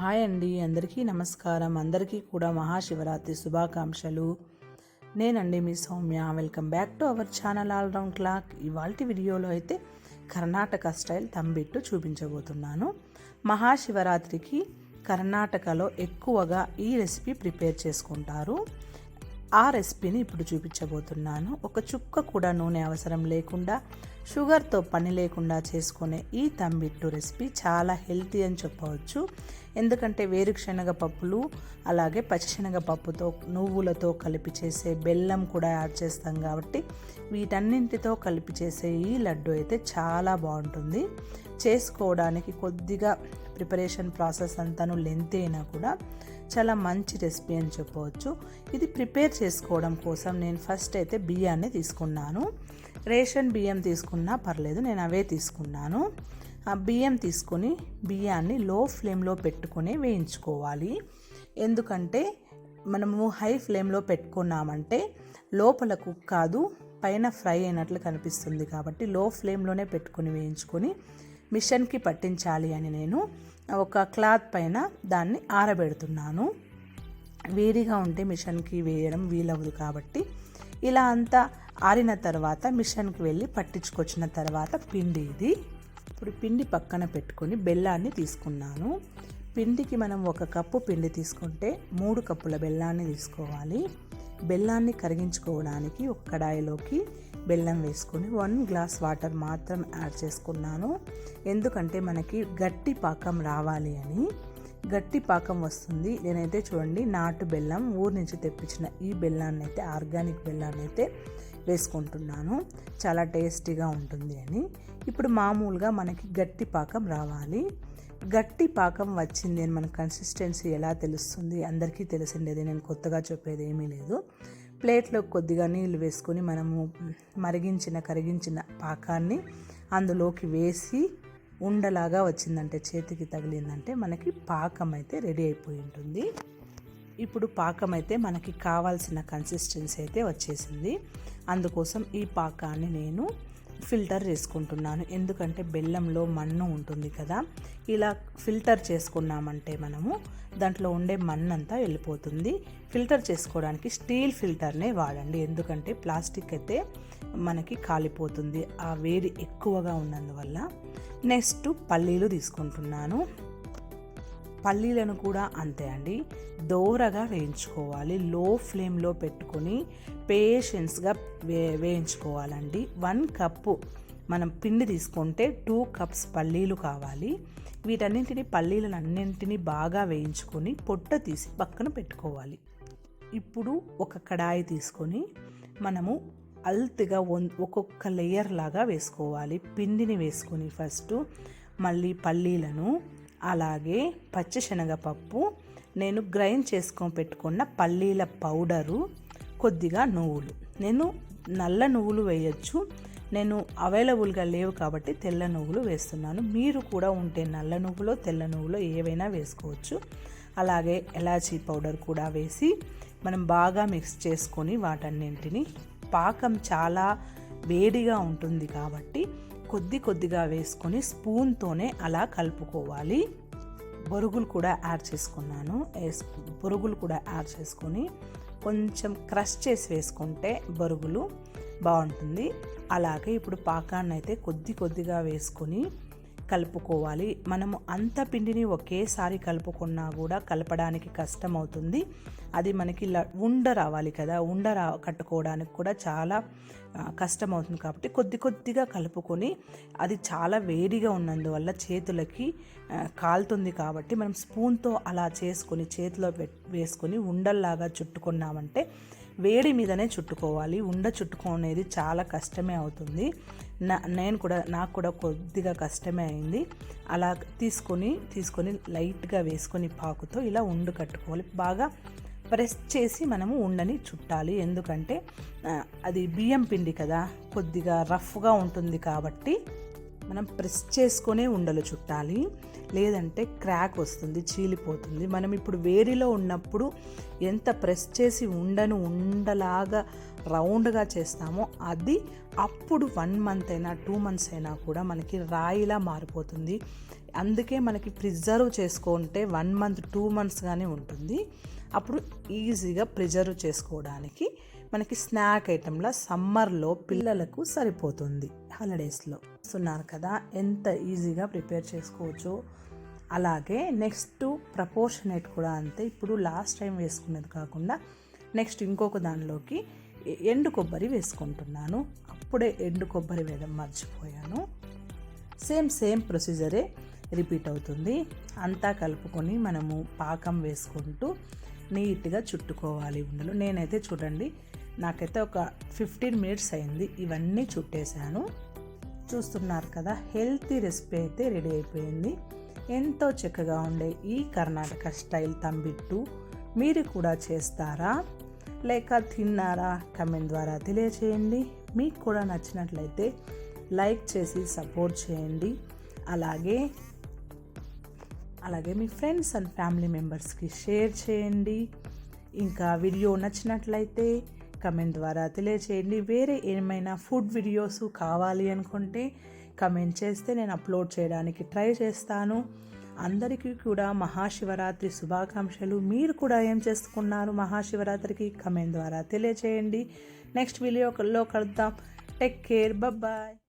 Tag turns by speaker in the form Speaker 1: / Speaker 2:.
Speaker 1: Hi అండి. అందరికీ నమస్కారం. అందరికీ కూడా మహాశివరాత్రి శుభాకాంక్షలు. నేనండి మీ Soumya. Welcome back to our channel all round clock ఇవాళ వీడియోలో అయితే కర్ణాటక స్టైల్ తంబిట్టు చూపించబోతున్నాను. మహాశివరాత్రికి కర్ణాటకలో ఎక్కువగా ఈ రెసిపీ ప్రిపేర్ చేసుకుంటారు. ఆ రెసిపీని ఇప్పుడు చూపించబోతున్నాను. ఒక చుక్క కూడా నూనె అవసరం లేకుండా షుగర్తో పని లేకుండా చేసుకునే ఈ తంబిట్టు రెసిపీ చాలా హెల్తీ అని చెప్పవచ్చు. ఎందుకంటే వేరుశనగ పప్పులు అలాగే పచ్చిశనగ పప్పుతో నువ్వులతో కలిపి చేసే బెల్లం కూడా యాడ్ చేస్తాం కాబట్టి వీటన్నింటితో కలిపి చేసే ఈ లడ్డు అయితే చాలా బాగుంటుంది. చేసుకోవడానికి కొద్దిగా ప్రిపరేషన్ ప్రాసెస్ అంతాను లెంత్ అయినా కూడా చాలా మంచి రెసిపీ అని చెప్పవచ్చు. ఇది ప్రిపేర్ చేసుకోవడం కోసం నేను ఫస్ట్ అయితే బియ్యాన్ని తీసుకున్నాను. రేషన్ బియ్యం తీసుకున్నా పర్లేదు నేను అవే తీసుకున్నాను. బియ్యం తీసుకొని బియ్యాన్ని లో ఫ్లేమ్లో పెట్టుకొని వేయించుకోవాలి. ఎందుకంటే మనము హై ఫ్లేమ్లో పెట్టుకున్నామంటే లోపల కుక్ కాదు పైన ఫ్రై అయినట్లు కనిపిస్తుంది కాబట్టి లో ఫ్లేమ్లోనే పెట్టుకొని వేయించుకొని మిషన్కి పట్టించాలి అని నేను ఒక క్లాత్ పైన దాన్ని ఆరబెడుతున్నాను. వేడిగా ఉంటే మిషన్కి వేయడం వీలవదు కాబట్టి ఇలా అంతా ఆరిన తర్వాత మిషన్కి వెళ్ళి పట్టించుకొచ్చిన తర్వాత పిండి ఇది. ఇప్పుడు పిండి పక్కన పెట్టుకొని బెల్లాన్ని తీసుకున్నాను. పిండికి మనం ఒక కప్పు పిండి తీసుకుంటే మూడు కప్పుల బెల్లాన్ని తీసుకోవాలి. బెల్లాన్ని కరిగించుకోవడానికి ఒక కడాయిలోకి బెల్లం వేసుకొని వన్ గ్లాస్ వాటర్ మాత్రం యాడ్ చేసుకున్నాను. ఎందుకంటే మనకి గట్టి పాకం రావాలి అని. గట్టి పాకం వస్తుంది. నేనైతే చూడండి నాటు బెల్లం ఊరు నుంచి తెప్పించిన ఈ బెల్లాన్ని అయితే ఆర్గానిక్ బెల్లాన్ని అయితే వేసుకుంటున్నాను. చాలా టేస్టీగా ఉంటుంది అని. ఇప్పుడు మామూలుగా మనకి గట్టి పాకం రావాలి. గట్టి పాకం వచ్చింది అని మన కన్సిస్టెన్సీ ఎలా తెలుస్తుంది? అందరికీ తెలిసిండేది నేను కొత్తగా చెప్పేది ఏమీ లేదు. ప్లేట్లో కొద్దిగా నీళ్ళు వేసుకొని మనము మరిగించిన కరిగించిన పాకాన్ని అందులోకి వేసి ఉండలాగా వచ్చిందంటే చేతికి తగిలిందంటే మనకి పాకం అయితే రెడీ అయిపోయి ఉంటుంది. ఇప్పుడు పాకం అయితే మనకి కావాల్సిన కన్సిస్టెన్సీ అయితే వచ్చేసింది. అందుకోసం ఈ పాకాన్ని నేను ఫిల్టర్ చేసుకుంటున్నాను. ఎందుకంటే బెల్లంలో మన్ను ఉంటుంది కదా ఇలా ఫిల్టర్ చేసుకున్నామంటే మనము దాంట్లో ఉండే మన్ను అంతా వెళ్ళిపోతుంది. ఫిల్టర్ చేసుకోవడానికి స్టీల్ ఫిల్టర్నే వాడండి. ఎందుకంటే ప్లాస్టిక్ అయితే మనకి కాలిపోతుంది. ఆ వేడి ఎక్కువగా ఉన్నందువల్ల నెక్స్ట్ పల్లీలు తీసుకుంటున్నాను. పల్లీలను కూడా అంతే అండి. దోరగా వేయించుకోవాలి. లో ఫ్లేమ్లో పెట్టుకొని పేషెన్స్గా వే వేయించుకోవాలండి. వన్ కప్పు మనం పిండి తీసుకుంటే టూ కప్స్ పల్లీలు కావాలి. వీటన్నింటిని పల్లీలను అన్నింటినీ బాగా వేయించుకొని పొట్ట తీసి పక్కన పెట్టుకోవాలి. ఇప్పుడు ఒక కడాయి తీసుకొని మనము అల్తిగా ఒక్కొక్క లేయర్ లాగా వేసుకోవాలి. పిండిని వేసుకొని ఫస్ట్ మళ్ళీ పల్లీలను అలాగే పచ్చిశనగపప్పు నేను గ్రైండ్ చేసుకొని పెట్టుకున్న పల్లీల పౌడరు కొద్దిగా నువ్వులు. నేను నల్ల నువ్వులు వేయచ్చు. నేను అవైలబుల్గా లేవు కాబట్టి తెల్ల నువ్వులు వేస్తున్నాను. మీరు కూడా ఉంటే నల్ల నువ్వులో తెల్ల నువ్వులో ఏవైనా వేసుకోవచ్చు. అలాగే ఎలాచీ పౌడర్ కూడా వేసి మనం బాగా మిక్స్ చేసుకొని వాటన్నింటిని. పాకం చాలా వేడిగా ఉంటుంది కాబట్టి కొద్ది కొద్దిగా వేసుకొని స్పూన్తోనే అలా కలుపుకోవాలి. బొరుగులు కూడా యాడ్ చేసుకున్నాను. బొరుగులు కూడా యాడ్ చేసుకొని కొంచెం క్రష్ చేసి వేసుకుంటే బొరుగులు బాగుంటుంది. అలాగే ఇప్పుడు పాకాన్ని అయితే కొద్ది కొద్దిగా వేసుకొని కలుపుకోవాలి. మనము అంత పిండిని ఒకేసారి కలుపుకున్నా కూడా కలపడానికి కష్టం అవుతుంది అది మనకి ఉండ రావాలి కదా. ఉండ రా కట్టుకోవడానికి కూడా చాలా కష్టం అవుతుంది కాబట్టి కొద్ది కొద్దిగా కలుపుకొని అది చాలా వేడిగా ఉన్నందువల్ల చేతులకి కాలుతుంది కాబట్టి మనం స్పూన్తో అలా చేసుకొని చేతిలో వేసుకొని ఉండల్లాగా చుట్టుకున్నామంటే వేడి మీదనే చుట్టుకోవాలి. ఉండ చుట్టుకునేది చాలా కష్టమే అవుతుంది. నా నేను కూడా నాకు కూడా కొద్దిగా కష్టమే అయింది. అలా తీసుకొని తీసుకొని లైట్గా వేసుకొని పాకుతో ఇలా ఉండు కట్టుకోవాలి. బాగా ప్రెస్ చేసి మనము ఉండని చుట్టాలి. ఎందుకంటే అది బియ్యం పిండి కదా. కొద్దిగా రఫ్గా ఉంటుంది కాబట్టి మనం ప్రెస్ చేసుకునే ఉండలు చుట్టాలి. లేదంటే క్రాక్ వస్తుంది చీలిపోతుంది. మనం ఇప్పుడు వేడిలో ఉన్నప్పుడు ఎంత ప్రెస్ చేసి ఉండను ఉండలాగా రౌండ్గా చేస్తామో అది అప్పుడు వన్ మంత్ అయినా టూ మంత్స్ అయినా కూడా మనకి రాయిలా మారిపోతుంది. అందుకే మనకి ప్రిజర్వ్ చేసుకుంటే వన్ మంత్ టూ మంత్స్ కానీ ఉంటుంది. అప్పుడు ఈజీగా ప్రిజర్వ్ చేసుకోవడానికి మనకి స్నాక్ ఐటెంలా సమ్మర్లో పిల్లలకు సరిపోతుంది హాలిడేస్లో. వస్తున్నారు కదా ఎంత ఈజీగా ప్రిపేర్ చేసుకోవచ్చో. అలాగే నెక్స్ట్ ప్రపోర్షనేట్ కూడా అంతే. ఇప్పుడు లాస్ట్ టైం వేసుకునేది కాకుండా నెక్స్ట్ ఇంకొక దానిలోకి ఎండు కొబ్బరి వేసుకుంటున్నాను. అప్పుడే ఎండు కొబ్బరి వేయడం మర్చిపోయాను. సేమ్ సేమ్ ప్రొసీజరే రిపీట్ అవుతుంది. అంతా కలుపుకొని మనము పాకం వేసుకుంటూ నీట్గా చుట్టుకోవాలి ఉండలు నేనైతే చూడండి నాకైతే ఒక ఫిఫ్టీన్ మినిట్స్ అయింది. ఇవన్నీ చుట్టేశాను. చూస్తున్నారు కదా హెల్తీ రెసిపీ అయితే రెడీ అయిపోయింది. ఎంతో చక్కగా ఉండే ఈ కర్ణాటక స్టైల్ తంబిట్టు మీరు కూడా చేస్తారా? లేక తిన్నారా? కమెంట్ ద్వారా తెలియచేయండి. మీకు కూడా నచ్చినట్లయితే లైక్ చేసి సపోర్ట్ చేయండి. అలాగే అలాగే మీ ఫ్రెండ్స్ అండ్ ఫ్యామిలీ మెంబర్స్కి షేర్ చేయండి. ఇంకా వీడియో నచ్చినట్లయితే కమెంట్ ద్వారా తెలియచేయండి. వేరే ఏమైనా ఫుడ్ వీడియోస్ కావాలి అనుకుంటే కమెంట్ చేస్తే నేను అప్లోడ్ చేయడానికి ట్రై చేస్తాను. అందరికీ కూడా మహాశివరాత్రి శుభాకాంక్షలు. మీరు కూడా ఏం చేసుకున్నారు మహాశివరాత్రికి? కమెంట్ ద్వారా తెలియచేయండి. నెక్స్ట్ వీడియోలో కలుద్దాం. Take care bye